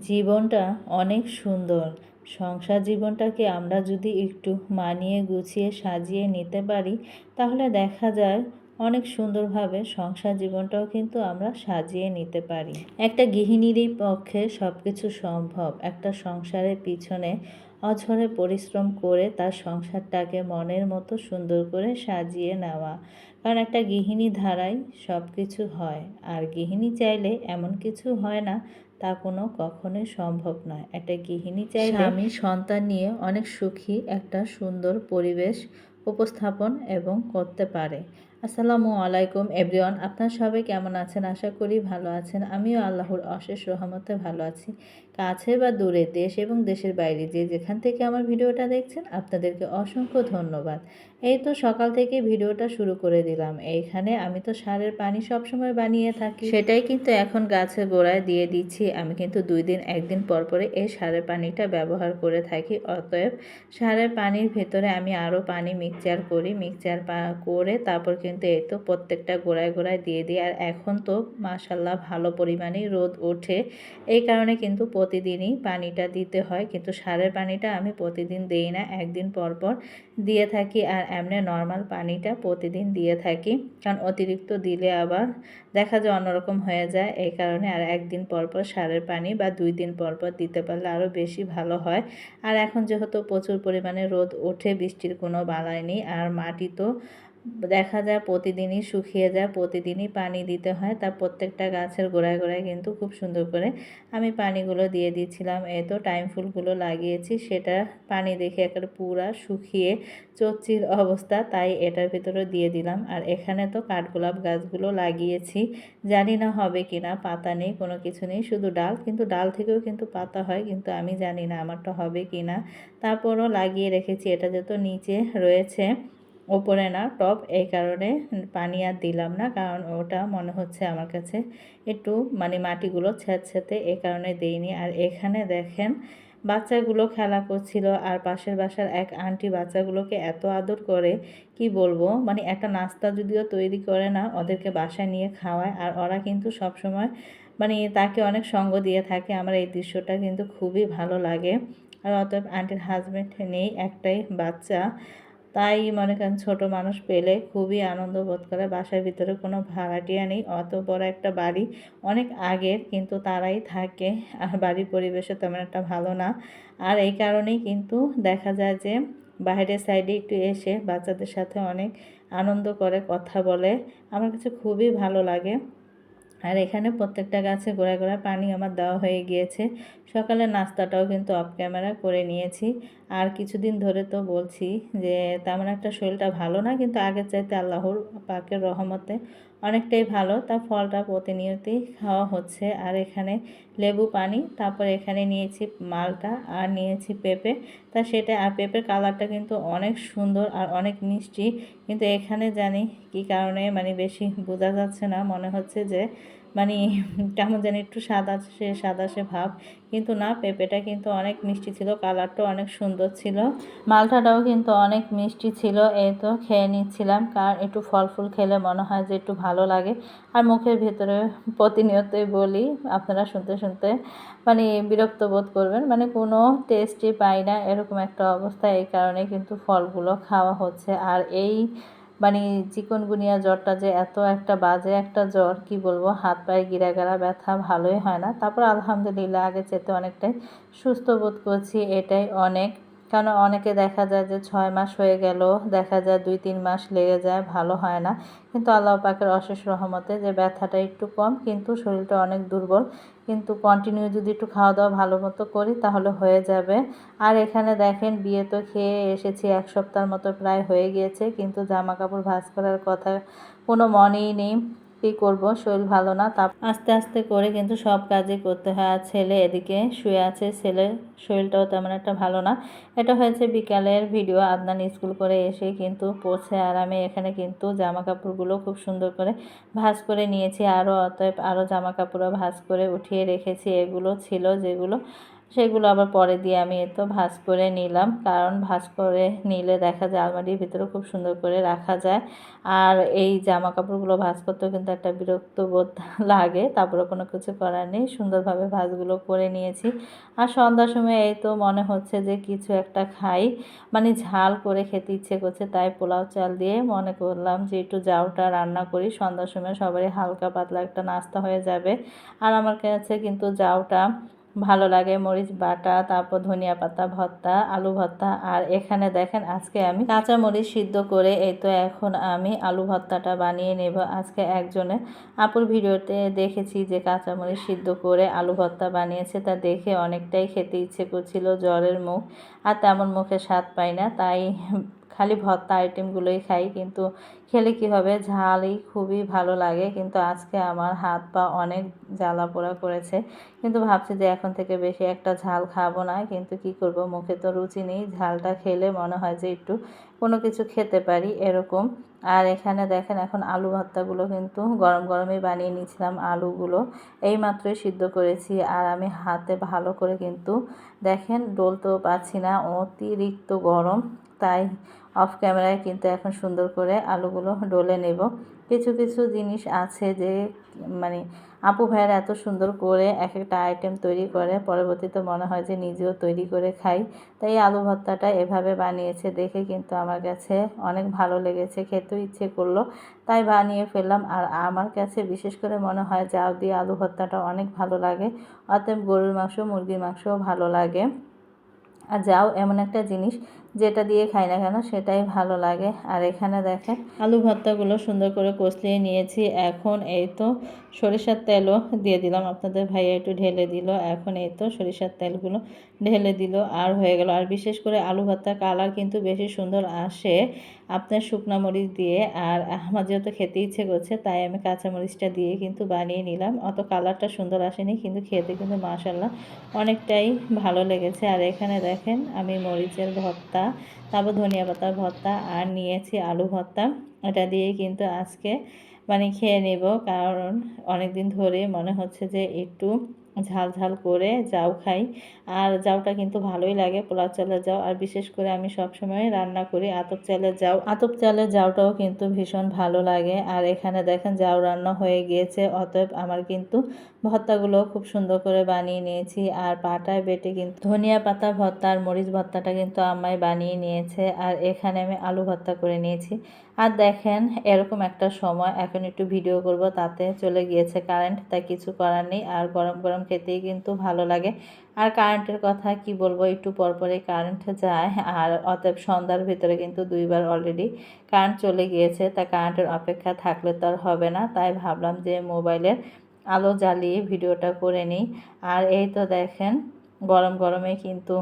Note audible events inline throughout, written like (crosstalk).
জীবনটা অনেক সুন্দর। সংসার জীবনটাকে আমরা যদি একটু মানিয়ে গুছিয়ে সাজিয়ে নিতে পারি, তাহলে দেখা যায় অনেক সুন্দরভাবে সংসার জীবনটাও কিন্তু আমরা সাজিয়ে নিতে পারি। একটা গৃহিণীরই পক্ষে সব কিছু সম্ভব। একটা সংসারের পিছনে অঝরে পরিশ্রম করে তার সংসারটাকে মনের মতো সুন্দর করে সাজিয়ে নেওয়া। কারণ একটা গৃহিণী ধারাই সব কিছু হয়। আর গৃহিণী চাইলে এমন কিছু হয় না, তা কোনো কখনোই সম্ভব নয়। একটা গৃহিণী চাইলে আমি সন্তান নিয়ে অনেক সুখী একটা সুন্দর পরিবেশ উপস্থাপন এবং করতে পারে। আসসালামু আলাইকুম এভরিওয়ান, আপনার সবাই কেমন আছেন? আশা করি ভালো আছেন। আমিও আল্লাহর অশেষ রহমতে ভালো আছি। কাছে বা দূরে দেশ এবং দেশের বাইরে যে যেখান থেকে আমার ভিডিওটা দেখছেন, আপনাদেরকে অসংখ্য ধন্যবাদ। এই তো সকাল থেকে ভিডিওটা শুরু করে দিলাম। এইখানে আমি তো সারের পানি সবসময় বানিয়ে থাকি। সেটাই কিন্তু এখন গাছের গোড়ায় দিয়ে দিচ্ছি। আমি কিন্তু দুই দিন, একদিন পর পরে এই সারের পানিটা ব্যবহার করে থাকি। অতএব সারের পানির ভেতরে আমি আরও পানি মিক্সচার করি। মিক্সচার করে তারপর কিন্তু এই তো প্রত্যেকটা গোড়ায় গোড়ায় দিয়ে দিই। আর এখন তো মাসাল্লাহ ভালো পরিমাণেই রোদ ওঠে। এই কারণে কিন্তু প্রতিদিনই পানিটা দিতে হয়, কিন্তু সারের পানিটা আমি প্রতিদিন দিই না। একদিন পর পর দিয়ে থাকি আর এমনি নর্মাল পানিটা প্রতিদিন দিয়ে থাকি। কারণ অতিরিক্ত দিলে আবার দেখা যায় অন্যরকম হয়ে যায়। এই কারণে আর একদিন পর পর সারের পানি বা দুই দিন পর পর দিতে পারলে আরও বেশি ভালো হয়। আর এখন যেহেতু প্রচুর পরিমাণে রোদ ওঠে, বৃষ্টির কোনো বালাই নেই। আর মাটি তো দেখা যায় প্রতিদিনই শুকিয়ে যায়, প্রতিদিনই পানি দিতে হয়। তার প্রত্যেকটা গাছের গোড়ায় গোড়ায় কিন্তু খুব সুন্দর করে আমি পানিগুলো দিয়ে দিয়েছিলাম এই তো টাইম ফুলগুলো লাগিয়েছি, সেটা পানি দেখে একেবারে পুরা শুকিয়ে চচ্চির অবস্থা, তাই এটার ভিতরে দিয়ে দিলাম। আর এখানে তো কাঠগোলাপ গাছগুলো লাগিয়েছি। জানি না হবে কি না পাতা নেই, কোনো কিছু নেই, শুধু ডাল। কিন্তু ডাল থেকেও কিন্তু পাতা হয়, কিন্তু আমি জানি না আমারটা হবে কি না তারপরও লাগিয়ে রেখেছি, এটা যেহেতু নিচে রয়েছে ওপরে না টপ এই কারণে পানি আর দিলাম না, কারণ ওটা মনে হচ্ছে আমার কাছে একটু মানে মাটিগুলো ছ্যাঁতছ্যাঁতে এই কারণে দেইনি। আর এখানে দেখেন বাচ্চাগুলো খেলা করছিল, আর পাশের বাসার এক আন্টি বাচ্চাগুলোকে এত আদর করে, কি বলব মানে একটা নাস্তা যদিও তৈরি করে না, ওদেরকে বাসায় নিয়ে খাওয়ায়, আর ওরা কিন্তু সব সময় মানে তাকে অনেক সঙ্গ দিয়ে থাকে, আমার এই দৃশ্যটা কিন্তু খুবই ভালো লাগে। আর অতএব আন্টির হাজব্যান্ড নেই, একটাই বাচ্চা। তাই মনে করেন ছোটো মানুষ পেলে খুবই আনন্দ বোধ করে। বাসার ভিতরে কোনো ভাড়াটিয়া নেই, অত বড় একটা বাড়ি অনেক আগের কিন্তু তারাই থাকে। আর বাড়ির পরিবেশও তেমন একটা ভালো না। আর এই কারণেই কিন্তু দেখা যায় যে বাইরের সাইডে একটু এসে বাচ্চাদের সাথে অনেক আনন্দ করে, কথা বলে। আমার কাছে খুবই ভালো লাগে। আর এখানে প্রত্যেকটা গাছে গোড়া গোড়া পানি আমার দেওয়া হয়ে গিয়েছে। সকালে নাস্তাটাও কিন্তু অফ ক্যামেরা করে নিয়েছি। আর কিছুদিন ধরে তো বলছি যে, তেমন একটা শরীরটা ভালো না, কিন্তু আগের চাইতে আল্লাহর পাকের রহমতে অনেকটাই ভালো। তা ফলটা প্রতিনিয়তই খাওয়া হচ্ছে। আর এখানে লেবু পানি, তারপর এখানে নিয়েছি মালটা আর নিয়েছি পেঁপে। তা সেটা, আর পেঁপের কালারটা কিন্তু অনেক সুন্দর আর অনেক মিষ্টি। কিন্তু এখানে জানি কি কারণে মানে বেশি বোঝা যাচ্ছে না। মনে হচ্ছে যে মানে কেমন জানি একটু সাদা সে সাদা সে ভাব। কিন্তু না, পেঁপেটা কিন্তু অনেক মিষ্টি ছিল, কালারটাও অনেক সুন্দর ছিল। মালটাটাও কিন্তু অনেক মিষ্টি ছিল, এই তো খেয়ে নিচ্ছিলাম। কারণ একটু ফল ফুল খেলে মনে হয় যে একটু ভালো লাগে। আর মুখের ভেতরে প্রতিনিয়তই বলি, আপনারা শুনতে শুনতে মানে বিরক্ত বোধ করবেন। মানে কোনো টেস্টই পাই না, এরকম একটা অবস্থা। এই কারণে কিন্তু ফলগুলো খাওয়া হচ্ছে। আর এই মানে চিকনগুনিয়া জ্বরটা যে এত একটা বাজে একটা জ্বর, কি বলব, হাত পায়ে গিরাগারা ব্যথা ভালোই হয় না। তারপর আলহামদুলিল্লাহ আগে চেতে অনেকটাই সুস্থ বোধ করছি, এটাই অনেক। কারণ অনেকে দেখা যায় যে ছয় মাস হয়ে গেল দেখা যায় দুই, তিন মাস লেগে যায়, ভালো হয় না। কিন্তু আল্লাহ পাকের অশেষ রহমতে যে ব্যথাটা একটু কম, কিন্তু শরীরটা অনেক দুর্বল। কিন্তু কন্টিনিউ যদি একটু খাওয়া দাওয়া ভালো মতো করি, তাহলে হয়ে যাবে। আর এখানে দেখেন, বিয়ে তো খেয়ে এসেছি, এক সপ্তাহের মতো প্রায় হয়ে গিয়েছে। কিন্তু জামা কাপড় ভাজ করার কথা কোনো মনেই নেই। কী করব? শরীর ভালো না তা আস্তে আস্তে করে কিন্তু সব কাজই করতে হয়। আর ছেলে এদিকে শুয়ে আছে। ছেলের শরীরটাও তেমন একটা ভালো না। এটা হয়েছে বিকালের ভিডিও। আদনান স্কুল করে এসে কিন্তু পড়ছে। আর আমি এখানে কিন্তু জামা কাপড়গুলো খুব সুন্দর করে ভাজ করে নিয়েছি। আরও অতএব আরও জামা কাপড়ও ভাজ করে উঠিয়ে রেখেছি। এগুলো ছিল যেগুলো সেগুলো আবার পরে দিয়ে আমি তো ভাজ করে নিলাম। কারণ ভাজ করে নিলে দেখা যায় আলমারির ভিতরে খুব সুন্দর করে রাখা যায়। আর এই জামা কাপড়গুলো ভাজ করতেও কিন্তু একটা বিরক্ত বোধ লাগে। তারপরে কোনো কিছু করার নেই। সুন্দরভাবে ভাজগুলো করে নিয়েছি। আর সন্ধ্যার সময় এই তো মনে হচ্ছে যে কিছু একটা খাই। মানে ঝাল করে খেতে ইচ্ছে করছে, তাই পোলাও চাল দিয়ে মনে করলাম যে একটু জাউটা রান্না করি। সন্ধ্যার সময় সবারই হালকা পাতলা একটা নাস্তা হয়ে যাবে। আর আমার কাছে কিন্তু জাউটা ভালো লাগে মরিচ বাটা, তারপর ধনিয়া পাতা, ভর্তা, আলু ভর্তা। আর এখানে দেখেন আজকে আমি কাঁচা মরিচ সিদ্ধ করে, এই তো এখন আমি আলু ভর্তাটা বানিয়ে নেব। আজকে একজনে আপুর ভিডিওতে দেখেছি যে কাঁচা মরিচ সিদ্ধ করে আলু ভর্তা বানিয়েছে। তা দেখে অনেকটাই খেতে ইচ্ছে করছিল জ্বরের মুখ। আর তেমন মুখে স্বাদ পাই না, তাই খালি ভর্তা আইটেমগুলোই খাই, কিন্তু খেলে কি হবে? ঝালই খুবই ভালো লাগে, কিন্তু আজকে আমার হাত পা অনেক জ্বালা পোড়া করেছে। কিন্তু ভাবছি যে এখন থেকে বেশি একটা ঝাল খাব না, কিন্তু কি করব? মুখে তো রুচি নেই, ঝালটা খেলে মনে হয় যে একটু কোনো কিছু খেতে পারি এরকম। আর এখানে দেখেন, এখন আলু ভর্তাগুলো কিন্তু গরম গরমে বানিয়ে নিয়েছিলাম আলুগুলো। এই মাত্রই সিদ্ধ করেছি, আর আমি হাতে ভালো করে কিন্তু দেখেন ডলতেও পাচ্ছি না, অতিরিক্ত গরম। তাই অফ ক্যামেরায় কিন্তু এখন সুন্দর করে আলুগুলো ডলে নেব। কিছু কিছু জিনিস আছে যে মানে আপু ভাইয়েরা এত সুন্দর করে এক একটা আইটেম তৈরি করে, পরবর্তীতে মনে হয় যে নিজেও তৈরি করে খাই। তাই আলু ভর্তাটা এভাবে বানিয়েছে দেখে কিন্তু আমার কাছে অনেক ভালো লেগেছে, খেতেও ইচ্ছে করল। তাই বানিয়ে ফেললাম। আর আমার কাছে বিশেষ করে মনে হয় যাও দিয়ে আলু ভর্তাটা অনেক ভালো লাগে। অতএব গরুর মাংস, মুরগির মাংসও ভালো লাগে। আর যাও এমন একটা জিনিস যেটা দিয়ে খাই না কেন সেটাই ভালো লাগে। আর এখানে দেখেন, আলু ভর্তাগুলো সুন্দর করে কষলিয়ে নিয়েছি। এখন এই তো সরিষার তেলও দিয়ে দিলাম। আপনাদের ভাইয়া একটু ঢেলে দিল। এখন এই তো সরিষার তেলগুলো ঢেলে দিল আর হয়ে গেল। আর বিশেষ করে আলু ভর্তার কালার কিন্তু বেশি সুন্দর আসে আপনার শুকনা মরিচ দিয়ে। আর আমার যেহেতু খেতে ইচ্ছে করছে, তাই আমি কাঁচা মরিচটা দিয়ে কিন্তু বানিয়ে নিলাম। অত কালারটা সুন্দর আসেনি, কিন্তু খেতে কিন্তু মাসাল্লাহ অনেকটাই ভালো লেগেছে। আর এখানে দেখেন আমি মরিচের ভর্তা তারপর ধনিয়া পাতার ভর্তা আর নিয়েছি আলু ভর্তা। এটা দিয়ে কিন্তু আজকে মানে খেয়ে নেব, কারণ অনেক দিন ধরে মনে হচ্ছে যে একটু ঝাল ঝাল করে যাও খাই। আর যাওটা কিন্তু ভালোই লাগে পোলাও চালের যাও। আর বিশেষ করে আমি সবসময় রান্না করি আতপ চালের যাও। আতপ চালের যাওটাও কিন্তু ভীষণ ভালো লাগে। আর এখানে দেখেন যাও রান্না হয়ে গিয়েছে। অতএব আমার কিন্তু ভর্তাগুলো খুব সুন্দর করে বানিয়ে নিয়েছি। আর পাটায় বেটে কিন্তু ধনিয়া পাতা ভর্তা আর মরিচ ভর্তাটা কিন্তু আমায় বানিয়ে নিয়েছে। আর এখানে আমি আলু ভর্তা করে নিয়েছি। আর দেখেন এরকম একটা সময়, এখন একটু ভিডিও করব, তাতে চলে গিয়েছে কারেন্ট, তাই কিছু করার নেই। আর গরম গরম খেতেই কিন্তু ভালো লাগে। আর কারেন্টের কথা কি বলব, একটু পরপরে কারেন্ট যায়। আর অতএব সন্ধ্যার ভিতরে কিন্তু দুইবার অলরেডি কারেন্ট চলে গিয়েছে। তা কারেন্টের অপেক্ষা থাকলে তো আর হবে না। তাই ভাবলাম যে মোবাইলের আলো জ্বালিয়ে ভিডিওটা করে নিই। আর এই তো দেখেন গরম গরমে কিন্তু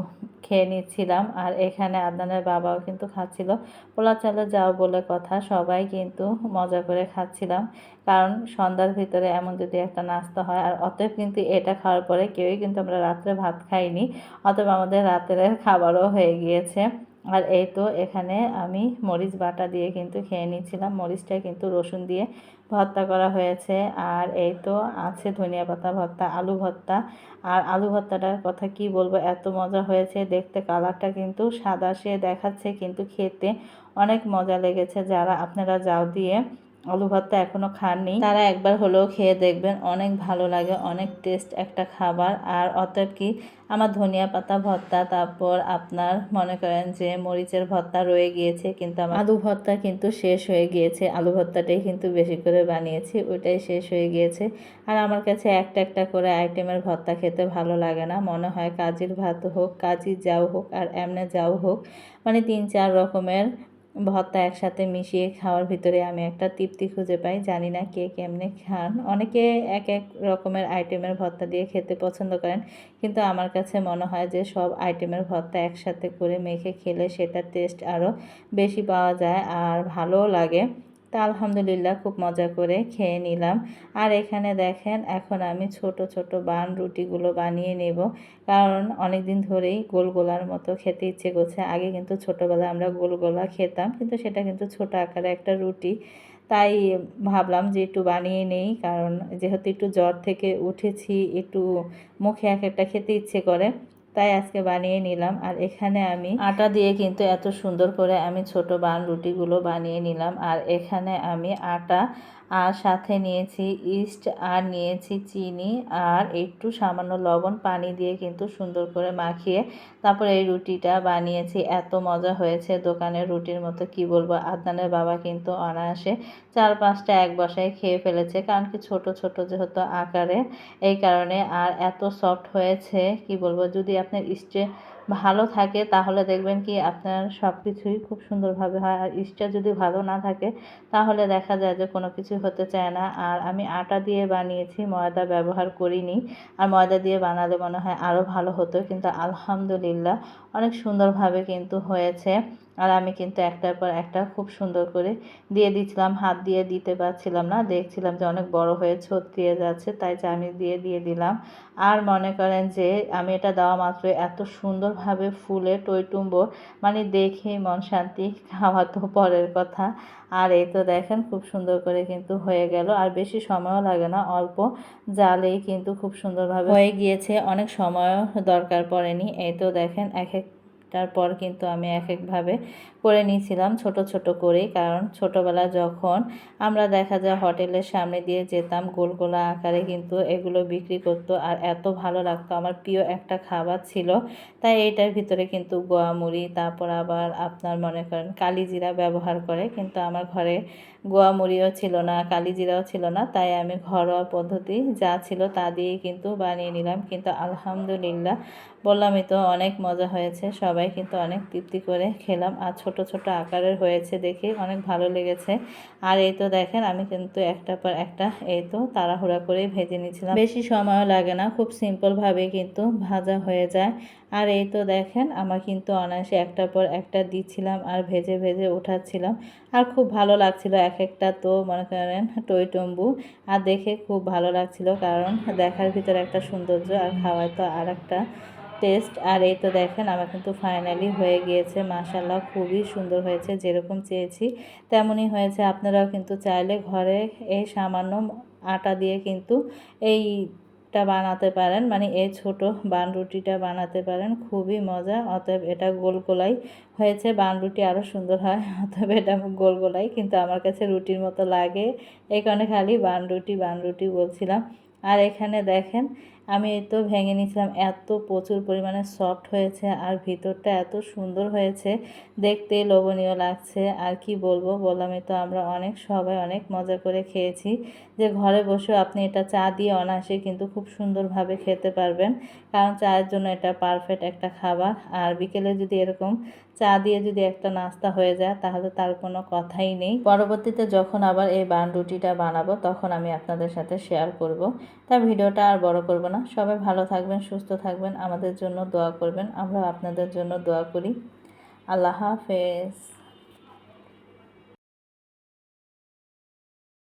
খেয়ে নিচ্ছিলাম। আর এখানে আদনানের বাবাও কিন্তু খাচ্ছিল। পোলা চালে যাও বলে কথা, সবাই কিন্তু মজা করে খাচ্ছিলাম। কারণ সন্ধ্যার ভিতরে এমন যদি একটা নাস্তা হয়, আর অতএব কিন্তু এটা খাওয়ার পরে কেউই কিন্তু আমরা রাত্রে ভাত খাইনি, অতএব আমাদের রাতের খাবারও হয়ে গিয়েছে। আর এই তো এখানে আমি মরিচ বাটা দিয়ে কিন্তু খেয়ে নিচ্ছিলাম। মরিচটা কিন্তু রসুন দিয়ে ভর্তা করা হয়েছে। আর এই তো আছে ধনিয়া পাতা ভর্তা, আলু ভর্তা। আর আলু ভর্তাটার কথা কি বলব? এত মজা হয়েছে। দেখতে কালারটা কিন্তু সাদা, সে দেখাচ্ছে কিন্তু খেতে অনেক মজা লেগেছে। যারা আপনারা যাও দিয়ে আলু ভর্তা এখনও খাননি। তারা একবার হলেও খেয়ে দেখবেন, অনেক ভালো লাগে, অনেক টেস্ট একটা খাবার। আর অতএব কি আমার ধনিয়া পাতা ভর্তা, তারপর আপনার মনে করেন যে মরিচের ভর্তা রয়ে গিয়েছে, কিন্তু আমার আলু ভর্তা কিন্তু শেষ হয়ে গিয়েছে। আলু ভর্তাটাই কিন্তু বেশি করে বানিয়েছি, ওইটাই শেষ হয়ে গিয়েছে। আর আমার কাছে একটা একটা করে আইটেমের ভর্তা খেতে ভালো লাগে না। মনে হয় কাজির ভাত হোক, কাজির যাও হোক, আর এমনে যাও হোক মানে তিন চার রকমের ভর্তা একসাথে মিশিয়ে খাওয়ার ভিতরে আমি একটা তৃপ্তি খুঁজে পাই। জানি না কে কেমনে খান। অনেকে এক এক রকমের আইটেমের ভর্তা দিয়ে খেতে পছন্দ করেন, কিন্তু আমার কাছে মনে হয় যে সব আইটেমের ভর্তা একসাথে করে মেখে খেলে সেটার টেস্ট আরও বেশি পাওয়া যায় আর ভালোও লাগে। তা আলহামদুলিল্লাহ খুব মজা করে খেয়ে নিলাম। আর এখানে দেখেন, এখন আমি ছোট ছোট বান রুটিগুলো বানিয়ে নেব। কারণ অনেক দিন ধরেই গোল গোলার মতো খেতে ইচ্ছে করছে। আগে কিন্তু ছোটোবেলায় আমরা গোল গোলা খেতাম, কিন্তু সেটা কিন্তু ছোট আকারে একটা রুটি। তাই ভাবলাম যে একটু বানিয়ে নেই, কারণ যেহেতু একটু জ্বর থেকে উঠেছি, একটু মুখে এক একটা খেতে ইচ্ছে করে। তাই আজকে বানিয়ে নিলাম। আর এখানে আমি আটা দিয়ে কিন্তু এত সুন্দর করে আমি ছোট বান রুটিগুলো বানিয়ে নিলাম। আর এখানে আমি আটা, আর সাথে নিয়েছি ইস্ট, আর নিয়েছি চিনি, আর একটু সামান্য লবণ, পানি দিয়ে কিন্তু সুন্দর করে মাখিয়ে তারপর এই রুটিটা বানিয়েছি। এত মজা হয়েছে দোকানের রুটির মতো, কি বলব? আদনানের বাবা কিন্তু অনায়াসে চার পাঁচটা এক বসায় খেয়ে ফেলেছে, কারণ কি ছোট ছোট যেহেতু আকারে, এই কারণে আর এত সফট হয়েছে, কি বলব? যদি আপনার ইস্টে ভালো থাকে, তাহলে দেখবেন কি আপনার সব কিছুই খুব সুন্দরভাবে হয়। আর ইস্টটা যদি ভালো না থাকে, তাহলে দেখা যায় যে কোনো কিছু হতে চায় না। আর আমি আটা দিয়ে বানিয়েছি, ময়দা ব্যবহার করিনি। আর ময়দা দিয়ে বানালে মনে হয় আরও ভালো হতো। কিন্তু আলহামদুলিল্লাহ অনেক সুন্দরভাবে কিন্তু হয়েছে। আর আমি কিন্তু একটার পর একটা খুব সুন্দর করে দিয়ে দিচ্ছিলাম হাত দিয়ে দিতে পারছিলাম না। দেখছিলাম যে অনেক বড় হয়ে ছত্রিয়ে যাচ্ছে, তাই চামি দিয়ে দিয়ে দিলাম। আর মনে করেন যে আমি এটা দেওয়া মাত্র এত সুন্দরভাবে ফুলে টইটুম্ব মানে দেখেই মন শান্তি (laughs) খাওয়া তো পরের কথা। আর এই তো দেখেন খুব সুন্দর করে কিন্তু হয়ে গেল। আর বেশি সময়ও লাগে না, অল্প জালেই কিন্তু খুব সুন্দরভাবে হয়ে গিয়েছে, অনেক সময়ও দরকার পড়েনি। এই তো দেখেন এক এক তারপর কিন্তু আমি এক একভাবে করে নিয়েছিলাম ছোট ছোট করে কারণ ছোটবেলা যখন আমরা দেখা যায় হোটেলের সামনে দিয়ে যেতাম, গোল গোলা আকারে কিন্তু এগুলো বিক্রি করতো আর এত ভালো লাগতো। আমার প্রিয় একটা খাবার ছিল। তাই এইটার ভিতরে কিন্তু গোয়া মুড়ি, তারপর আবার আপনার মনে করেন কালিজিরা ব্যবহার করে। কিন্তু আমার ঘরে গোয়া মুড়িও ছিল না, কালিজিরাও ছিল না। তাই আমি ঘরোয়া পদ্ধতি যা ছিল তা দিয়েই কিন্তু বানিয়ে নিলাম। কিন্তু আলহামদুলিল্লাহ বললামই তো অনেক মজা হয়েছে, সবাই কিন্তু অনেক তৃপ্তি করে খেলাম আর ছোট ছোট আকারের হয়েছে দেখে অনেক ভালো লেগেছে। আর এই তো দেখেন আমি কিন্তু একটা পর একটা এই তো তাড়াহুড়া করেই ভেজে নিয়েছিলাম। বেশি সময়ও লাগে না, খুব সিম্পলভাবে কিন্তু ভাজা হয়ে যায়। আর এই তো দেখেন আমার কিন্তু অনায়াসে একটার পর একটা দিচ্ছিলাম আর ভেজে ভেজে উঠাচ্ছিলাম। আর খুব ভালো লাগছিল এক একটা তো মনে করেন টই টইটম্বু। আর দেখে খুব ভালো লাগছিল কারণ দেখার ভিতরে একটা সৌন্দর্য আর খাওয়ায় তো আর একটা টেস্ট আর এই তো দেখেন, আমার কিন্তু ফাইনালি হয়ে গিয়েছে। মাসাল্লাহ খুবই সুন্দর হয়েছে, যেরকম চেয়েছি তেমনই হয়েছে। আপনারাও কিন্তু চাইলে ঘরে এই সামান্য আটা দিয়ে কিন্তু এই টা বানাতে পারেন মানে এই ছোট বান রুটিটা বানাতে পারেন, খুবই মজা। অতএব এটা গোল গোলাই হয়েছে বান রুটি আরও সুন্দর হয়, অতএব এটা গোল গোলাই, কিন্তু আমার কাছে রুটির মতো লাগে। এই কারণে খালি বান রুটি বান রুটি বলছিলাম। আর এখানে দেখেন আমি তো ভেঙে নিয়েছিলাম, এত প্রচুর পরিমাণে সফট হয়েছে আর ভিতরটা এত সুন্দর হয়েছে, দেখতে লোভনীয় লাগছে। আর কি বলব, বললামই তো আমরা অনেক, সবাই অনেক মজা করে খেয়েছি। যে ঘরে বসেও আপনি এটা চা দিয়ে অনায়াসে কিন্তু খুব সুন্দরভাবে খেতে পারবেন। কারণ চায়ের জন্য এটা পারফেক্ট একটা খাবার। আর বিকেলে যদি এরকম চা দিয়ে যদি একটা নাস্তা হয়ে যায়, তাহলে তার কোনো কথাই নেই। পরবর্তীতে যখন আবার এই বান রুটিটা বানাবো, তখন আমি আপনাদের সাথে শেয়ার করব। তা ভিডিওটা আর বড় করব না। সবাই ভালো থাকবেন, সুস্থ থাকবেন, আমাদের জন্য দোয়া করবেন। আমরা আপনাদের জন্য দোয়া করি। আল্লাহ হাফেজ।